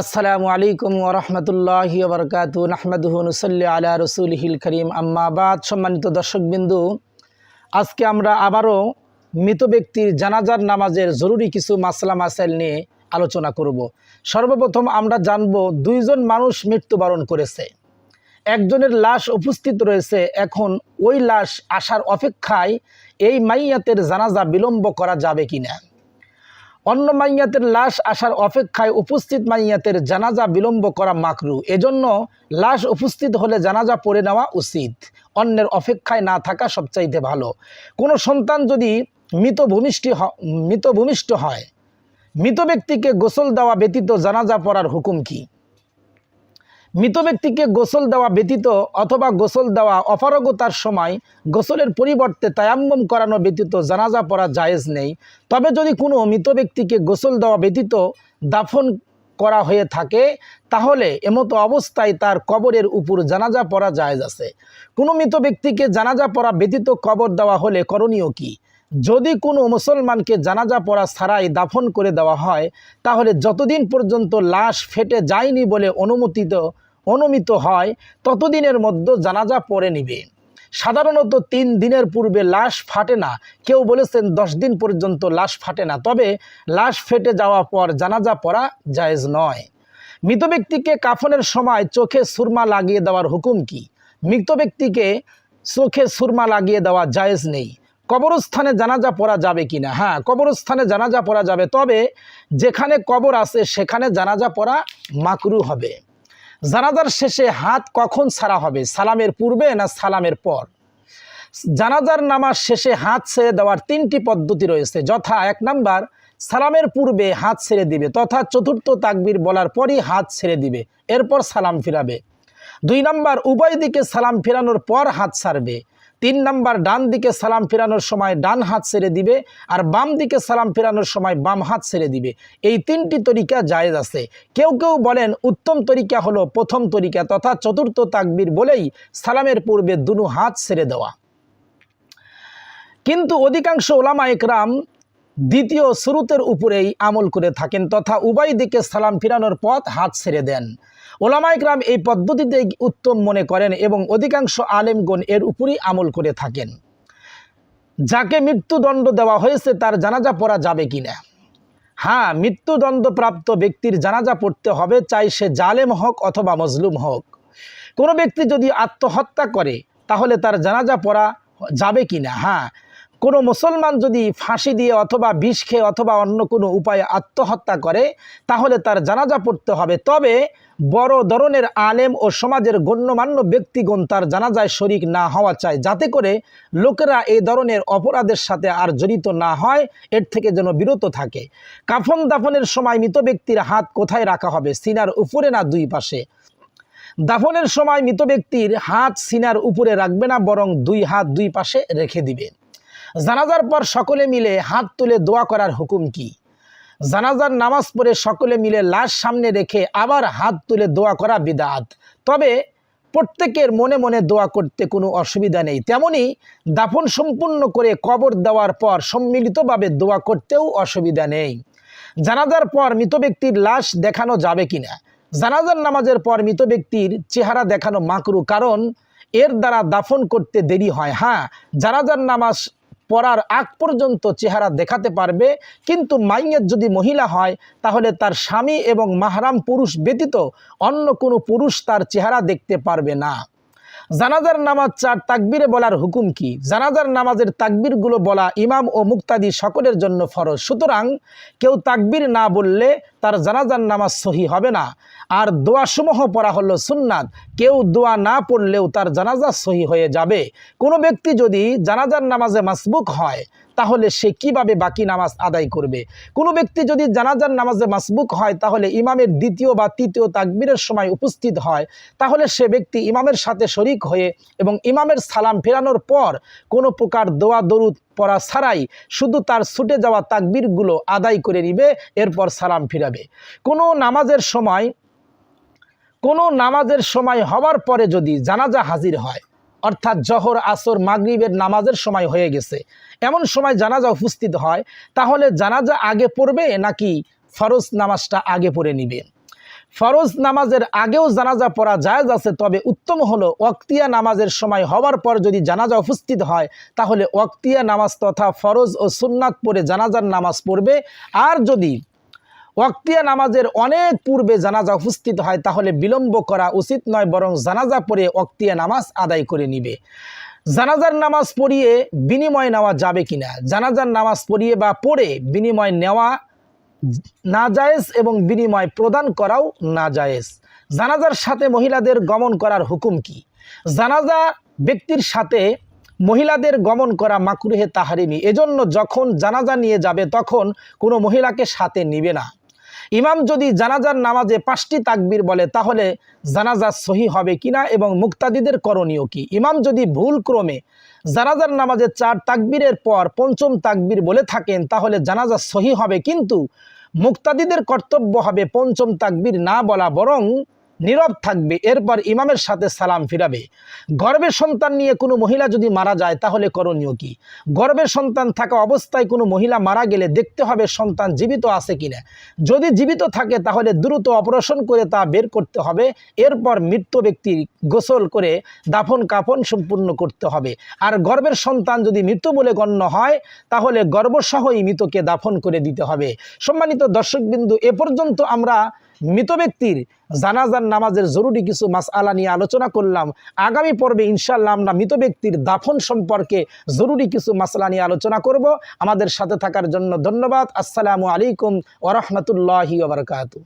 আসসালামু আলাইকুম ওরহমতুল্লাহি বরকাত নাহমদুহনুসল্লি আলা রসুলহিল করিম। আম্মাবাদ সম্মানিত দর্শকবিন্দু, আজকে আমরা আবারও মৃত ব্যক্তির জানাজার নামাজের জরুরি কিছু মাসলা মাসাইল নিয়ে আলোচনা করব। সর্বপ্রথম আমরা জানব দুইজন মানুষ মৃত্যুবরণ করেছে। একজনের লাশ উপস্থিত রয়েছে। এখন ওই লাশ আসার অপেক্ষায় এই মাইয়াতের জানাজা বিলম্ব করা যাবে কিনা? অন্য মাইয়াতের লাশ আসার অপেক্ষায় উপস্থিত মাইয়াতের জানাজা বিলম্ব করা মাকরু। এজন্য লাশ উপস্থিত হলে জানাজা পড়ে নেওয়া উচিত। অন্যের অপেক্ষায় না থাকা সবচাইতে ভালো। কোনো সন্তান যদি মৃত ভূমিষ্ঠ হ- মৃত ভূমিষ্ঠ হয়, মৃত ব্যক্তিকে গোসল দেওয়া ব্যতীত জানাজা পড়ার হুকুম কী? মৃত ব্যক্তিকে গোসল দেওয়া ব্যতীত অথবা গোসল দেওয়া অপারগতার সময় গোসলের পরিবর্তে তায়াম্মম করানো ব্যতীত জানাজা পড়া জায়েজ নেই। তবে যদি কোনো মৃত ব্যক্তিকে গোসল দেওয়া ব্যতীত দাফন করা হয়ে থাকে, তাহলে এমতো অবস্থায় তার কবরের উপর জানাজা পড়া জায়েজ আছে। কোনো মৃত ব্যক্তিকে জানাজা পড়া ব্যতীত কবর দেওয়া হলে করণীয় কি? যদি কোনো মুসলমানকে জানাজা পড়া ছাড়াই দাফন করে দেওয়া হয়, তাহলে যতদিন পর্যন্ত লাশ ফেটে যায়নি বলে অনুমোদিত, অনুমিত হয়, ততদিনের মধ্যে জানাজা পড়ে নিবে। সাধারণত তিন দিনের পূর্বে লাশ ফাটে না। কেউ বলেছেন দশ দিন পর্যন্ত লাশ ফাটে না। তবে লাশ ফেটে যাওয়া পর জানাজা পড়া জায়েজ নয়। মৃত ব্যক্তিকে কাফনের সময় চোখে সুরমা লাগিয়ে দেওয়ার হুকুম কি? মৃত ব্যক্তিকে চোখে সুরমা লাগিয়ে দেওয়া জায়েজ নেই। কবরস্থানে জানাজা পড়া যাবে কিনা? হ্যাঁ কবরস্থানে জানাজা পড়া যাবে। তবে যেখানে কবর আছে, সেখানে জানাজা পড়া মাকরু হবে। জানাজার শেষে হাত কখন ছাড়া হবে? সালামের পূর্বে না সালামের পর? জানাজার নামাজ শেষে হাত ছেড়ে দেওয়ার তিনটি পদ্ধতি রয়েছে। যথা এক নাম্বার, সালামের পূর্বে হাত ছেড়ে দিবে, তথা চতুর্থ তাকবির বলার পরই হাত ছেড়ে দিবে, এরপর সালাম ফিরাবে। দুই নাম্বার, উভয় দিকে সালাম ফিরানোর পর হাত ছাড়বে। তিন নাম্বার ডান দিকে সালাম ফেরানোর সময় ডান হাত ছেড়ে দিবে আর বাম দিকে সালাম ফেরানোর সময় বাম হাত ছেড়ে দিবে। এই তিনটি তরিকা জায়েজ আছে। কেউ কেউ বলেন উত্তম তরিকা হলো প্রথম তরিকা তথা চতুর্থ তাকবীর বলেই সালামের পূর্বে দুনু হাত ছেড়ে দেওয়া। কিন্তু অধিকাংশ ওলামা একরাম দ্বিতীয় শুরুতের উপরেই আমল করে থাকেন তথা উভয় দিকে সালাম ফিরানোর পথ হাত ছেড়ে দেন। ওলামা একরাম এই পদ্ধতিতে উত্তম মনে করেন এবং অধিকাংশ আলেমগণ এর উপরই আমল করে থাকেন। যাকে মৃত্যুদণ্ড দেওয়া হয়েছে তার জানাজা পড়া যাবে কি না? হ্যাঁ মৃত্যুদণ্ডপ্রাপ্ত ব্যক্তির জানাজা পড়তে হবে, চাই সে জালেম হোক অথবা মজলুম হোক। কোনো ব্যক্তি যদি আত্মহত্যা করে, তাহলে তার জানাজা পড়া যাবে কি না? হ্যাঁ কোনো মুসলমান যদি ফাঁসি দিয়ে অথবা বিষ খেয়ে অথবা অন্য কোনো উপায়ে আত্মহত্যা করে, তাহলে তার জানাজা পড়তে হবে। তবে বড় ধরনের আলেম ও সমাজের গণ্যমান্য ব্যক্তিগণ তার জানাজায় শরিক না হওয়া চায়। যাতে করে লোকেরা এই ধরনের অপরাধের সাথে আর জড়িত না হয়, এর থেকে যেন বিরত থাকে। কাফন দাফনের সময় মৃত ব্যক্তির হাত কোথায় রাখা হবে? সিনার উপরে না দুই পাশে? দাফনের সময় মৃত ব্যক্তির হাত সিনার উপরে রাখবে না, বরং দুই হাত দুই পাশে রেখে দিবে। জানাজার পর সকলে মিলে হাত তুলে দোয়া করার হুকুম কি? জানাজার নামাজ পড়ে সকলে মিলে লাশ সামনে রেখে আবার হাত তুলে দোয়া করা বিদাত। তবে প্রত্যেকের মনে মনে দোয়া করতে কোনো অসুবিধা নেই। তেমনি দাফন সম্পূর্ণ করে কবর দেওয়ার পর সম্মিলিতভাবে দোয়া করতেও অসুবিধা নেই। জানাজার পর মৃত ব্যক্তির লাশ দেখানো যাবে কিনা? জানাজার নামাজের পর মৃত ব্যক্তির চেহারা দেখানো মাকরু, কারণ এর দ্বারা দাফন করতে দেরি হয়। হ্যাঁ জানাজার নামাজ পড়ার আগ পর্যন্ত চেহারা দেখাতে পারবে। কিন্তু মাইয়ের যদি মহিলা হয়, তাহলে তার স্বামী এবং মাহরাম পুরুষ ব্যতীত অন্য কোনো পুরুষ তার চেহারা দেখতে পারবে না। জানাজার নামাজ চার তাকবিরে বলার হুকুম কি? জানাজার নামাজের তাকবিরগুলো বলা ইমাম ও মুক্তাদি সকলের জন্য ফরজ। সুতরাং কেউ তাকবির না বললে তার জানাজার নামাজ সহি হবে না। আর দোয়াসমূহ পড়া হলো সুন্নাত। কেউ দোয়া না পড়লেও তার জানাজা সহি হয়ে যাবে। কোনো ব্যক্তি যদি জানাজার নামাজে মাসবুক হয় তাহলে সে কীভাবে বাকি নামাজ আদায় করবে? কোনো ব্যক্তি যদি জানাজার নামাজে মাসবুক হয়, তাহলে ইমামের দ্বিতীয় বা তৃতীয় তাকবীরের সময় উপস্থিত হয়। তাহলে সে ব্যক্তি ইমামের সাথে শরিক হয়ে এবং ইমামের সালাম ফেরানোর পর কোনো প্রকার দোয়া, দরুদ, পড়া ছাড়াই শুধু তার ছুটে যাওয়া তাকবীরগুলো আদায় করে নিবে, এরপর সালাম ফিরাবে। কোনো নামাজের সময়, কোনো নামাজের সময় হওয়ার পরে যদি জানাজা হাজির হয় অর্থাৎ জহর, আসর, মাগরিবের নামাজের সময় হয়ে গেছে। এমন সময় জানাজা উপস্থিত হয়, তাহলে জানাজা আগে পড়বে নাকি ফরজ নামাজটা আগে পড়ে নিবে? ফরজ নামাজের আগেও জানাজা পড়া জায়েজ আছে, তবে উত্তম হলো ওয়াক্তিয়া নামাজের সময় হওয়ার পর যদি জানাজা উপস্থিত হয়, তাহলে ওয়াক্তিয়া নামাজ তথা ফরজ ও সুন্নাত পড়ে জানাজার নামাজ পড়বে। আর যদি ওয়াক্তিয়া নামাজের অনেক পূর্বে জানাজা উপস্থিত হয়, তাহলে বিলম্ব করা উচিত নয়, বরং জানাজা পড়ে ওয়াক্তিয়া নামাজ আদায় করে নিবে। জানাজার নামাজ পড়িয়ে বিনিময় নেওয়া যাবে কিনা? জানাজার নামাজ পড়িয়ে বা পড়ে বিনিময় নেওয়া না জায়েজ এবং বিনিময় প্রদান করাও না জায়েজ জানাজার সাথে মহিলাদের গমন করার হুকুম কি? জানাজা ব্যক্তির সাথে মহিলাদের গমন করা মাকরুহে তাহারিমি। এজন্য যখন জানাজা নিয়ে যাবে, তখন কোনো মহিলাকে সাথে নিবে না। ইমাম যদি জানাজার নামাজে পাঁচটি তাকবির বলে, তাহলে জানাজা সহি হবে কিনা এবং মুক্তাদিদের করণীয় কি? ইমাম যদি ভুল ক্রমে জানাজার নামাজে চার তাকবীরের পর পঞ্চম তাকবির বলে থাকেন, তাহলে জানাজা সহি হবে, কিন্তু মুক্তাদিদের কর্তব্য হবে পঞ্চম তাকবির না বলা, বরং নীরব থাকবে, এরপর ইমামের সাথে সালাম ফিরাবে। গর্বের সন্তান নিয়ে কোনো মহিলা যদি মারা যায়, তাহলে করণীয় কি? গর্বের সন্তান থাকা অবস্থায় কোনো মহিলা মারা গেলে দেখতে হবে সন্তান জীবিত আছে কিনা। যদি জীবিত থাকে, তাহলে দ্রুত অপারেশন করে তা বের করতে হবে। এরপর মৃত ব্যক্তির গোসল করে দাফন কাফন সম্পূর্ণ করতে হবে। আর গর্বের সন্তান যদি মৃত বলে গণ্য হয়, তাহলে গর্ভসহই মৃতকে দাফন করে দিতে হবে। সম্মানিত দর্শকবিন্দু, এ পর্যন্ত আমরা মৃত ব্যক্তির জানাজার নামাজের জরুরি কিছু মাসআলা নিয়ে আলোচনা করলাম। আগামী পর্বে ইনশাল্লাহ আমরা মৃত ব্যক্তির দাফন সম্পর্কে জরুরি কিছু মাসলা নিয়ে আলোচনা করব। আমাদের সাথে থাকার জন্য ধন্যবাদ। আসসালামু আলাইকুম ওরহমতুল্লাহি ওবরকাতু